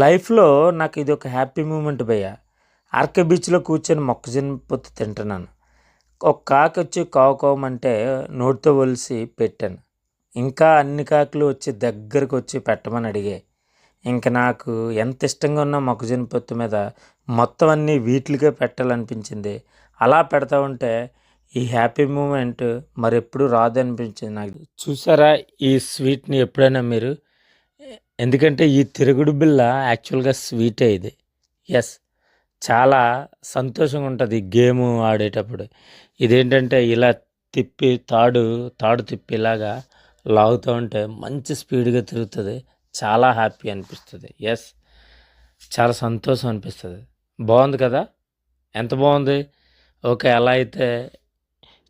లైఫ్లో నాకు ఇది ఒక హ్యాపీ మూమెంట్ భయ్య. ఆర్కే బీచ్లో కూర్చొని మొక్కజొన్న పొత్తు తింటున్నాను ఒక కాకి వచ్చి కావు నోటితో ఒలిసి పెట్టాను. ఇంకా అన్ని కాకులు వచ్చి దగ్గరకు వచ్చి పెట్టమని అడిగాయి ఇంక నాకు ఎంత ఇష్టంగా ఉన్న మొక్కజొన్న పొత్తు మీద మొత్తం అన్నీ వీటికే పెట్టాలనిపించింది. అలా పెడతా ఉంటే ఈ హ్యాపీ మూమెంట్ మరెప్పుడు రాదు అనిపించింది నాకు. చూసారా ఈ స్వీట్ని ఎప్పుడైనా మీరు ఎందుకంటే ఈ తిరుగుడు బిల్ల యాక్చువల్గా స్వీటే ఇది. ఎస్ చాలా సంతోషంగా ఉంటుంది గేమ్ ఆడేటప్పుడు. ఇదేంటంటే ఇలా తిప్పి తాడు తాడు తిప్పి ఇలాగా లాగుతూ ఉంటే మంచి స్పీడ్గా తిరుగుతుంది. చాలా హ్యాపీ అనిపిస్తుంది. ఎస్ చాలా సంతోషం అనిపిస్తుంది. బాగుంది కదా? ఎంత బాగుంది? ఓకే ఎలా అయితే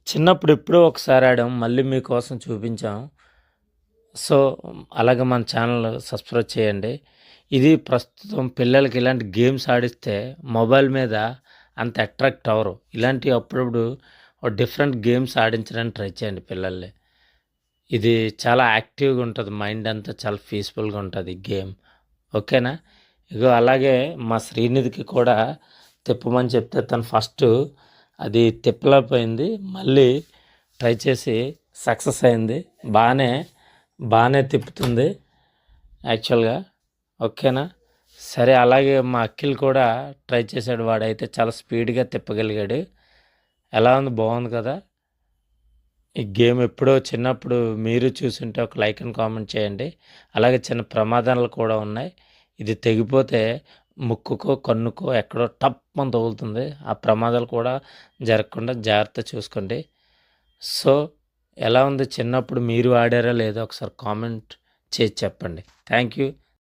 చిన్నప్పుడు ఎప్పుడో ఒకసారి ఆడాం. మళ్ళీ మీకోసం చూపించాం. సో అలాగే మన ఛానల్ సబ్స్క్రైబ్ చేయండి. ఇది ప్రస్తుతం పిల్లలకి ఇలాంటి గేమ్స్ ఆడిస్తే మొబైల్ మీద అంత అట్రాక్ట్ అవ్వరు. ఇలాంటి అప్పుడప్పుడు డిఫరెంట్ గేమ్స్ ఆడించడానికి ట్రై చేయండి పిల్లల్ని. ఇది చాలా యాక్టివ్గా ఉంటుంది. మైండ్ అంతా చాలా పీస్ఫుల్గా ఉంటుంది గేమ్. ఓకేనా? ఇగో అలాగే మా శ్రీనిధికి కూడా తిప్పమని చెప్తే తను ఫస్ట్ అది తిప్పలేకపోయింది. మళ్ళీ ట్రై చేసి సక్సెస్ అయింది. బాగానే బాగానే తిప్పుతుంది యాక్చువల్గా ఓకేనా? సరే అలాగే మా అఖిల్ కూడా ట్రై చేశాడు. వాడైతే చాలా స్పీడ్గా తిప్పగలిగాడు. ఎలా ఉంది? బాగుంది కదా? ఈ గేమ్ ఎప్పుడో చిన్నప్పుడు మీరు చూసుంటే ఒక లైక్ అండ్ కామెంట్ చేయండి. అలాగే చిన్న ప్రమాదాలు కూడా ఉన్నాయి. ఇది తెగిపోతే ముక్కుకో కన్నుకో ఎక్కడో టప్ అని తగులుతుంది. ఆ ప్రమాదాలు కూడా జరగకుండా జాగ్రత్త చూసుకోండి. సో ఎలా ఉంది? చిన్నప్పుడు మీరు ఆడారా లేదో ఒకసారి కామెంట్ చేసి చెప్పండి. Thank you.